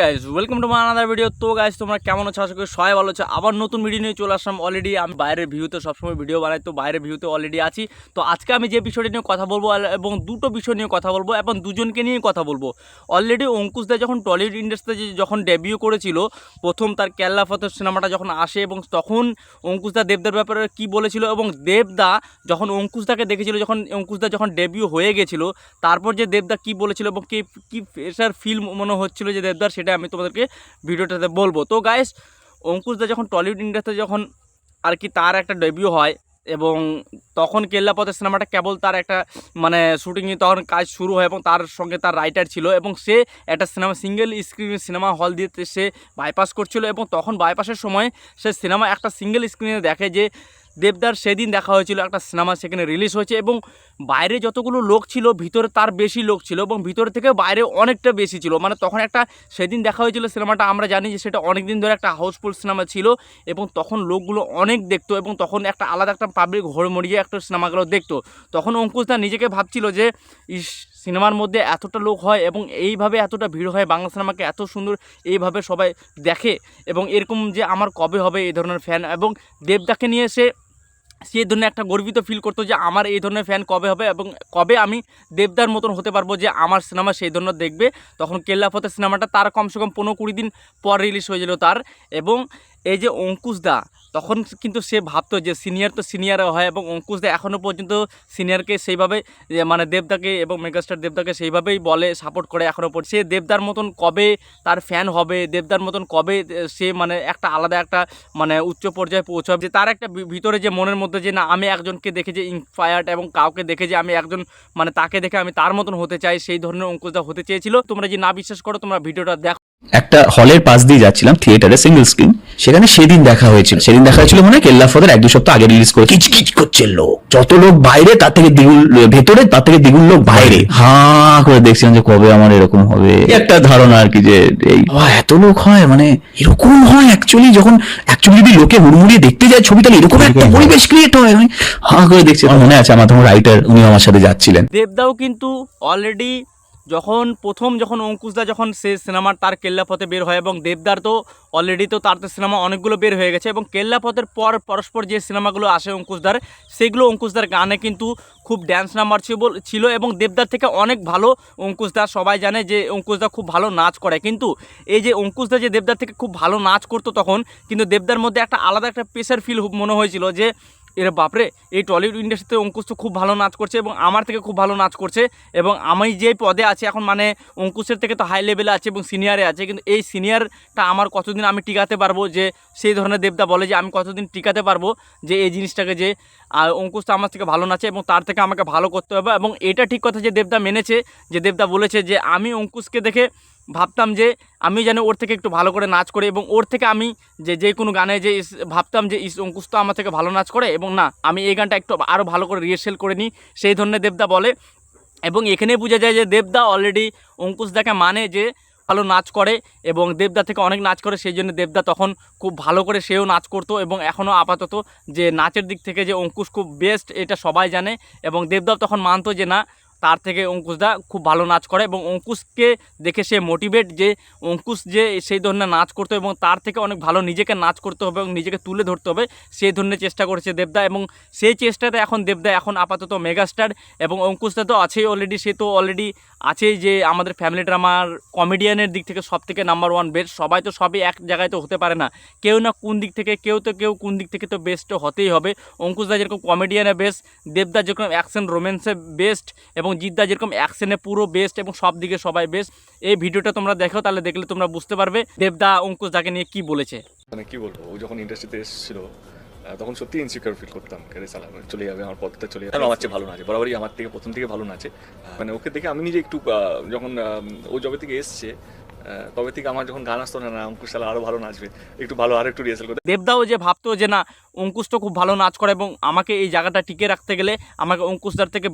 Guys welcome to my another video তো guys তোমরা কেমন আছো? আশা করি সবাই ভালো আছো। আবার নতুন ভিডিও নিয়ে চলে আসলাম অলরেডি আমি বাইরের ভিউতে সবসময় ভিডিও বানাই, তো বাইরের ভিউতে অলরেডি আছি। তো আজকে আমি যে বিষয়টি নিয়ে কথা বলব এবং দুটো বিষয় নিয়ে কথা বলব এবং দুজনকে নিয়ে কথা বলব। অলরেডি অঙ্কুশ দা যখন টলিউড ইন্ডাস্ট্রিতে যখন ডেবিউ করেছিল, প্রথম তার কেল্লা ফতের সিনেমাটা যখন আসে এবং তখন অঙ্কুশ দা দেবদার ব্যাপারে কি বলেছিল এবং দেবদা যখন অঙ্কুশ দাকে দেখেছিল, যখন অঙ্কুশ দা যখন ডেবিউ হয়ে গেছিল, তারপর যে দেবদা কি বলেছিল এবং কি কি প্রেশার ফিল মনে হচ্ছিল যে দেবদার সেটা আমি তোমাদেরকে ভিডিওটাতে বলব। তো গাইস অঙ্কুশ দা যখন টলিউড ইন্ডাস্ট্রিতে যখন আর কি তার একটা ডেবিউ হয় এবং তখন কেল্লাপথের সিনেমাটা কেবল তার একটা মানে শুটিংয়ে তখন কাজ শুরু হয় এবং তার সঙ্গে তার রাইটার ছিল এবং সে একটা cinema single screen cinema hall দিয়ে সে বাইপাস করছিল এবং তখন বাইপাসের সময় সে সিনেমা একটা সিঙ্গেল স্ক্রিনে দেখে যে দেবদার সেদিন দেখা হয়েছিল, একটা সিনেমা সেখানে রিলিজ হয়েছে এবং বাইরে যতগুলো লোক ছিল, ভিতরে তার বেশি লোক ছিল এবং ভিতরে থেকে বাইরে অনেকটা বেশি ছিল। মানে তখন একটা সেদিন দেখা হয়েছিল সিনেমাটা, আমরা জানি যে সেটা অনেক দিন ধরে একটা হাউসফুল সিনেমা ছিল এবং তখন লোকগুলো অনেক দেখতো এবং তখন একটা আলাদা একটা পাবলিক হড়মড়িয়ে একটা সিনেমাগুলো দেখতো। তখন অঙ্কুশ দা নিজেকে ভাবছিল যে, ইস, সিনেমার মধ্যে এতটা লোক হয় এবং এইভাবে এতটা ভিড় হয়, বাংলা সিনেমাকে এত সুন্দর এইভাবে সবাই দেখে এবং এরকম যে আমার কবে হবে এই ধরনের ফ্যান এবং দেবদাকে নিয়ে সে সেই ধরনের একটা গর্বিত ফিল করতো যে আমার এই ধরনের ফ্যান কবে হবে এবং কবে আমি দেবদার মতন হতে পারব যে আমার সিনেমা সেই ধরনের দেখবে। তখন কেল্লাফতের সিনেমাটা তার কমসে কম পনেরো কুড়ি দিন পর রিলিজ হয়েছিল তার। এবং এই যে অঙ্কুশ দা তখন কিন্তু সে ভাবতো যে সিনিয়র তো সিনিয়র হয় এবং অঙ্কুশ দা এখনও পর্যন্ত সিনিয়রকে সেইভাবে মানে দেবদাকে এবং মেগাস্টার দেবদাকে সেইভাবেই বলে সাপোর্ট করে এখনও পর্যন্ত। সে দেবদার মতন কবে তার ফ্যান হবে, দেবদার মতন কবে সে মানে একটা আলাদা একটা মানে উচ্চ পর্যায়ে পৌঁছাবে? যে তার একটা ভিতরে যে মনের মধ্যে যে, না, আমি একজনকে দেখে যে ইনস্পায়ার্ড এবং কাউকে দেখে যে আমি একজন মানে তাকে দেখে আমি তার মতন হতে চাই, সেই ধরনের অঙ্কুশদা হতে চেয়েছিল। তোমরা যে না বিশ্বাস করো, তোমরা ভিডিওটা দেখো। একটা হলের পাশ দিয়ে যাচ্ছিলাম থিয়েটারে সিঙ্গেল স্ক্রিন সেখানে সেদিন দেখা হয়েছিল। সেদিন দেখা হয়েছিল মনে হয় কেল্লা ফদের এক দু সপ্তাহ আগে রিলিজ করে কিচ কিচ করছে লোক। যত লোক বাইরে তার থেকে দ্বিগুণ ভেতরে তার থেকে দ্বিগুণ লোক বাইরে। হা করে দেখছিলাম যে কবে আমার এরকম হবে। একটা ধারণা আর কি যে এই এত লোক হয় মানে এরকম হয় অ্যাকচুয়ালি যখন অ্যাকচুয়ালি যদি লোকে হুড়মুড়িয়ে দেখতে যায় ছবি তাহলে এরকম একটা পরিবেশ ক্রিয়েট হয়। আমি হা করে দেখছি। আমার মনে আছে আমার তখন রাইটার উনি আমার সাথে যাচ্ছিলেন। দেবদাও কিন্তু অলরেডি যখন প্রথম যখন অঙ্কুশদা যখন সে সিনেমার তার কেল্লাপথে বের হয় এবং দেবদার তো অলরেডি তো তার তো সিনেমা অনেকগুলো বের হয়ে গেছে এবং কেল্লাপথের পর পরস্পর যে সিনেমাগুলো আসে অঙ্কুশদার, সেগুলো অঙ্কুশদার গানে কিন্তু খুব ড্যান্স নাম্বার ছিল- ছিল এবং দেবদার থেকে অনেক ভালো অঙ্কুশদা সবাই জানে যে অঙ্কুশদা খুব ভালো নাচ করে। কিন্তু এই যে অঙ্কুশদা যে দেবদার থেকে খুব ভালো নাচ করতো তখন, কিন্তু দেবদার মধ্যে একটা আলাদা একটা প্রেশার ফিল মনে হয়েছিল যে এর বাপরে, এই টলিউড ইন্ডাস্ট্রিতে অঙ্কুশ তো খুব ভালো নাচ করছে এবং আমার থেকে খুব ভালো নাচ করছে এবং আমি যে পদে আছি এখন মানে অঙ্কুশের থেকে তো হাই লেভেলে আছে এবং সিনিয়রে আছে, কিন্তু এই সিনিয়রটা আমার কতদিন আমি টিকাতে পারব যে সেই ধরনের দেবদা বলে যে আমি কতদিন টিকাতে পারব যে এই জিনিসটাকে যে অঙ্কুশ তো আমার থেকে ভালো নাচে এবং তার থেকে আমাকে ভালো করতে হবে এবং এটা ঠিক কথা যে দেবদা মেনেছে, যে দেবদা বলেছে যে আমি অঙ্কুশকে দেখে ভাবতাম যে আমি যেন ওর থেকে একটু ভালো করে নাচ করে এবং ওর থেকে আমি যে যে কোনো গানে যে ভাবতাম যে, ইস অঙ্কুশ তো আমার থেকে ভালো নাচ করে এবং না, আমি এই গানটা একটু আরও ভালো করে রিহার্সেল করে নিই। সেই ধরনের দেবদা বলে। এবং এখানে বোঝা যায় যে, দেবদা অলরেডি অঙ্কুশ অঙ্কুশদাকে মানে যে ভালো নাচ করে এবং দেবদা থেকে অনেক নাচ করে। সেই জন্য দেবদা তখন খুব ভালো করে সেও নাচ করতো এবং এখনও আপাতত যে, নাচের দিক থেকে যে, অঙ্কুশ খুব বেস্ট এটা সবাই জানে। এবং দেবদাও তখন মানতো যে, না তার থেকে অঙ্কুশদা খুব ভালো নাচ করে এবং অঙ্কুশকে দেখে সে মোটিভেট যে অঙ্কুশ যে সেই ধরনের নাচ করতো এবং তার থেকে অনেক ভালো নিজেকে নাচ করতে হবে এবং নিজেকে তুলে ধরতে হবে সেই ধরনের চেষ্টা করেছে দেবদা এবং সেই চেষ্টাতে এখন দেবদা এখন আপাতত মেগাস্টার এবং অঙ্কুশদা তো আছেই অলরেডি সে তো অলরেডি আছেই যে আমাদের ফ্যামিলি ড্রামার কমেডিয়ানের দিক থেকে সব থেকে নাম্বার ওয়ান বেস্ট সবাই তো সবই এক জায়গায় তো হতে পারে না। কেউ না কোন দিক থেকে, কেউ তো কেউ কোন দিক থেকে তো বেস্ট হতেই হবে। অঙ্কুশদা যেরকম কমেডিয়ানে বেস্ট দেবদা যেরকম অ্যাকশন রোম্যান্সে বেস্ট এবং জিদ্দা যেরকম অ্যাকশনে পুরো বেস্ট এবং সব দিকে সবাই বেস্ট এই ভিডিওটা তোমরা দেখো, তাহলে দেখলে তোমরা বুঝতে পারবে দেবদা অঙ্কুশ যাকে নিয়ে কি বলেছে। মানে কি বলব, ও যখন ইন্ডাস্ট্রিতে এসেছিল তখন সত্যি ইনসিকিউর ফিল করতাম কেন চালা চলে যাবে আমার পথটা, চলে যাবে। আমার চেয়ে ভালো আছে বরাবরই আমার থেকে, প্রথম থেকে ভালো না আছে মানে ওকে দেখে আমি নিজে একটু যখন ও জবে থেকে এসছে তবে থেকে আমার যখন গান আসতো না অঙ্কুশ শালা আরও ভালো নাচবে। একটু ভালো আর একটু রিহার্সাল করতে। দেবদাও যে ভাবতো যে না, অঙ্কুশ তো খুব ভালো নাচ করে এবং আমাকে এই জায়গাটা টিকে রাখতে গেলে আমাকে অঙ্কুশদার থেকে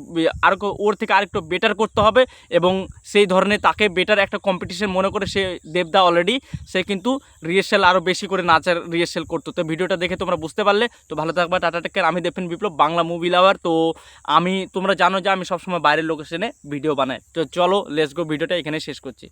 আর ওর থেকে আরেকটু বেটার করতে হবে এবং সেই ধরনের তাকে বেটার একটা কম্পিটিশন মনে করে সে দেবদা অলরেডি সে কিন্তু রিহার্সাল আরও বেশি করে নাচার রিহার্সাল করতো। তো ভিডিওটা দেখে তোমরা বুঝতে পারলে। তো ভালো থাকবা, টাটা টেকের আমি দেখবেন বিপ্লব, বাংলা মুভি লাভার তো আমি, তোমরা জানো যে আমি সবসময় বাইরের লোকেশনে ভিডিও বানাই। তো চলো লেটস গো ভিডিওটা এখানে শেষ করছি।